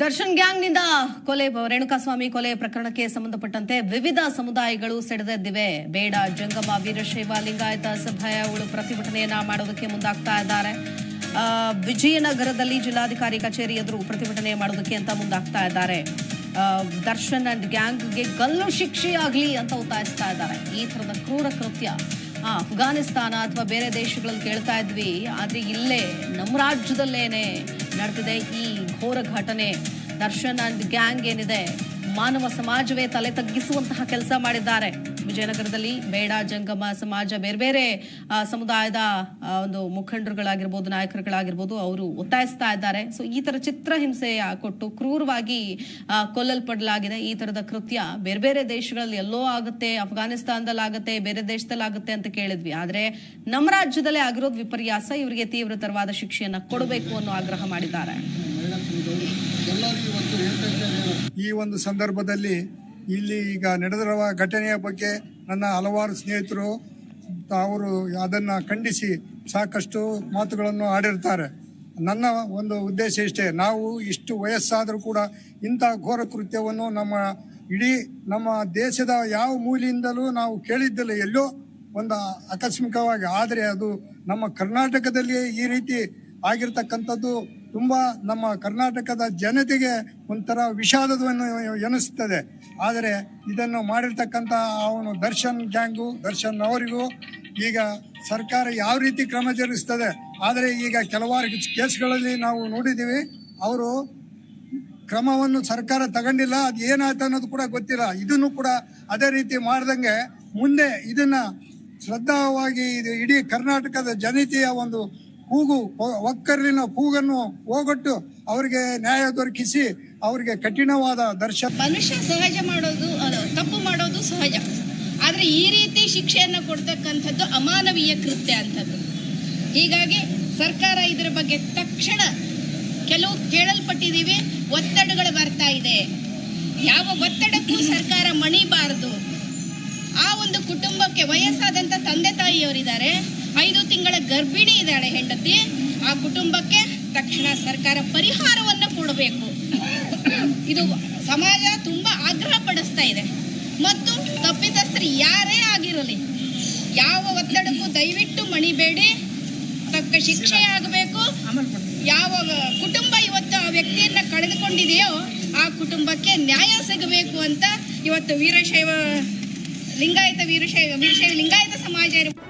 ದರ್ಶನ್ ಗ್ಯಾಂಗ್ನಿಂದ ಕೊಲೆ ರೇಣುಕಾಸ್ವಾಮಿ ಕೊಲೆ ಪ್ರಕರಣಕ್ಕೆ ಸಂಬಂಧಪಟ್ಟಂತೆ ವಿವಿಧ ಸಮುದಾಯಗಳು ಸೆಡೆದಿವೆ ಬೇಡ ಜಂಗಮ ವೀರಶೈವ ಲಿಂಗಾಯತ ಸಭೆಯವರು ಪ್ರತಿಭಟನೆಯನ್ನ ಮಾಡೋದಕ್ಕೆ ಮುಂದಾಗ್ತಾ ಇದ್ದಾರೆ. ವಿಜಯನಗರದಲ್ಲಿ ಜಿಲ್ಲಾಧಿಕಾರಿ ಕಚೇರಿ ಎದುರು ಪ್ರತಿಭಟನೆ ಮಾಡೋದಕ್ಕೆ ಅಂತ ಮುಂದಾಗ್ತಾ ಇದ್ದಾರೆ. ದರ್ಶನ್ ಅಂಡ್ ಗ್ಯಾಂಗ್ಗೆ ಗಲ್ಲು ಶಿಕ್ಷೆಯಾಗಲಿ ಅಂತ ಒತ್ತಾಯಿಸ್ತಾ ಇದ್ದಾರೆ. ಈ ತರದ ಕ್ರೂರ ಕೃತ್ಯ ಆ, ಅಫ್ಘಾನಿಸ್ತಾನ ಅಥವಾ ಬೇರೆ ದೇಶಗಳಲ್ಲಿ ಕೇಳ್ತಾ ಇದ್ವಿ. ಆದ್ರೆ ಇಲ್ಲೇ ನಮ್ಮ ರಾಜ್ಯದಲ್ಲೇನೆ ನಡೆದಿದೆ ಈ ಘೋರ ಘಟನೆ. ದರ್ಶನ್ ಅಂಡ್ ಗ್ಯಾಂಗ್ ಏನಿದೆ ಮಾನವ ಸಮಾಜವೇ ತಲೆ ತಗ್ಗಿಸುವಂತಹ ಕೆಲಸ ಮಾಡಿದ್ದಾರೆ. ವಿಜಯನಗರದಲ್ಲಿ ಬೇಡ, ಜಂಗಮ, ಸಮಾಜ, ಬೇರೆ ಬೇರೆ ಸಮುದಾಯದ ಒಂದು ಮುಖಂಡರುಗಳಾಗಿರ್ಬೋದು, ನಾಯಕರುಗಳಾಗಿರ್ಬೋದು, ಅವರು ಒತ್ತಾಯಿಸ್ತಾ ಇದ್ದಾರೆ. ಸೊ ಈ ತರ ಚಿತ್ರಹಿಂಸೆ ಕೊಟ್ಟು ಕ್ರೂರವಾಗಿ ಕೊಲ್ಲಲ್ಪಡಲಾಗಿದೆ. ಈ ತರದ ಕೃತ್ಯ ಬೇರೆ ಬೇರೆ ದೇಶಗಳಲ್ಲಿ ಎಲ್ಲೋ ಆಗುತ್ತೆ ಅಫ್ಘಾನಿಸ್ತಾನದಲ್ಲಿ ಆಗುತ್ತೆ ಬೇರೆ ದೇಶದಲ್ಲಾಗುತ್ತೆ ಅಂತ ಕೇಳಿದ್ವಿ. ಆದ್ರೆ ನಮ್ಮ ರಾಜ್ಯದಲ್ಲೇ ಆಗಿರೋದು ವಿಪರ್ಯಾಸ. ಇವರಿಗೆ ತೀವ್ರತರವಾದ ಶಿಕ್ಷೆಯನ್ನ ಕೊಡಬೇಕು ಅನ್ನೋ ಆಗ್ರಹ ಮಾಡಿದ್ದಾರೆ. ಈ ಒಂದು ಸಂದರ್ಭದಲ್ಲಿ ಇಲ್ಲಿ ಈಗ ನಡೆದಿರುವ ಘಟನೆಯ ಬಗ್ಗೆ ನನ್ನ ಹಲವಾರು ಸ್ನೇಹಿತರು ಅವರು ಅದನ್ನು ಖಂಡಿಸಿ ಸಾಕಷ್ಟು ಮಾತುಗಳನ್ನು ಆಡಿರ್ತಾರೆ. ನನ್ನ ಒಂದು ಉದ್ದೇಶ ಇಷ್ಟೇ, ನಾವು ಇಷ್ಟು ವಯಸ್ಸಾದರೂ ಕೂಡ ಇಂಥ ಘೋರ ಕೃತ್ಯವನ್ನು ನಮ್ಮ ಇಡೀ ನಮ್ಮ ದೇಶದ ಯಾವ ಮೂಲೆಯಿಂದಲೂ ನಾವು ಕೇಳಿದ್ದಿಲ್ಲ, ಎಲ್ಲೋ ಒಂದು ಆಕಸ್ಮಿಕವಾಗಿ. ಆದರೆ ಅದು ನಮ್ಮ ಕರ್ನಾಟಕದಲ್ಲಿ ಈ ರೀತಿ ಆಗಿರ್ತಕ್ಕಂಥದ್ದು ತುಂಬ ನಮ್ಮ ಕರ್ನಾಟಕದ ಜನತೆಗೆ ಒಂಥರ ವಿಷಾದವನ್ನು ಎನಿಸ್ತದೆ ಆದರೆ ಇದನ್ನು ಮಾಡಿರ್ತಕ್ಕಂಥ ಅವನು ದರ್ಶನ್ ಗ್ಯಾಂಗು, ದರ್ಶನ್ ಅವರಿಗೂ ಈಗ ಸರ್ಕಾರ ಯಾವ ರೀತಿ ಕ್ರಮ ಜರುಗಿಸ್ತದೆ ಆದರೆ ಈಗ ಕೆಲವಾರು ಕೇಸ್ಗಳಲ್ಲಿ ನಾವು ನೋಡಿದ್ದೀವಿ, ಅವರು ಕ್ರಮವನ್ನು ಸರ್ಕಾರ ತಗೊಂಡಿಲ್ಲ, ಅದು ಏನಾಯ್ತು ಅನ್ನೋದು ಕೂಡ ಗೊತ್ತಿಲ್ಲ. ಇದನ್ನು ಕೂಡ ಅದೇ ರೀತಿ ಮಾಡ್ದಂಗೆ ಮುಂದೆ ಇದನ್ನ ಶ್ರದ್ಧಾವಾಗಿ ಇದು ಇಡೀ ಕರ್ನಾಟಕದ ಜನತೆಯ ಒಂದು ಕೂಗು ಒ- ಒಕ್ಕರ್ಲಿನ ಕೂಗನ್ನು ಹೋಗೊಟ್ಟು ಅವರಿಗೆ ನ್ಯಾಯ ದೊರಕಿಸಿ ಅವರಿಗೆ ಕಠಿಣವಾದ ದರ್ಶನ ಮನುಷ್ಯ ಸಹಜ ಮಾಡೋದು ತಪ್ಪು ಮಾಡೋದು ಸಹಜ. ಆದರೆ ಈ ರೀತಿ ಶಿಕ್ಷೆಯನ್ನು ಕೊಡ್ತಕ್ಕಂಥದ್ದು ಅಮಾನವೀಯ ಕೃತ್ಯ ಅಂಥದ್ದು ಹೀಗಾಗಿ ಸರ್ಕಾರ ಇದರ ಬಗ್ಗೆ ತಕ್ಷಣ ಕೆಲವು ಕೇಳಲ್ಪಟ್ಟಿದ್ದೀವಿ ಒತ್ತಡಗಳು ಬರ್ತಾ ಇದೆ. ಯಾವ ಒತ್ತಡಕ್ಕೂ ಸರ್ಕಾರ ಮಣಿಬಾರದು. ಆ ಒಂದು ಕುಟುಂಬಕ್ಕೆ ವಯಸ್ಸಾದಂಥ ತಂದೆ ತಾಯಿಯವರಿದ್ದಾರೆ. ಐದು ತಿಂಗಳ ಗರ್ಭಿಣಿ ಇದ್ದಾಳೆ ಹೆಂಡತಿ, ಆ ಕುಟುಂಬಕ್ಕೆ ತಕ್ಷಣ ಸರ್ಕಾರ ಪರಿಹಾರವನ್ನು ಕೊಡಬೇಕು. ಇದು ಸಮಾಜ ತುಂಬಾ ಆಗ್ರಹ ಪಡಿಸ್ತಾ ಇದೆ. ಮತ್ತು ತಪ್ಪಿತಸ್ಥರು ಯಾರೇ ಆಗಿರಲಿ, ಯಾವ ಒತ್ತಡಕ್ಕೂ ದಯವಿಟ್ಟು ಮಣಿಬೇಡಿ. ತಕ್ಕ ಶಿಕ್ಷೆ ಆಗಬೇಕು. ಯಾವ ಕುಟುಂಬ ಇವತ್ತು ಆ ವ್ಯಕ್ತಿಯನ್ನ ಕಳೆದುಕೊಂಡಿದೆಯೋ, ಆ ಕುಟುಂಬಕ್ಕೆ ನ್ಯಾಯ ಸಿಗಬೇಕು ಅಂತ ಇವತ್ತು ವೀರಶೈವ ಲಿಂಗಾಯತ ವೀರಶೈವ ವೀರಶೈವ ಲಿಂಗಾಯತ ಸಮಾಜ ಇರ್ಬೋದು.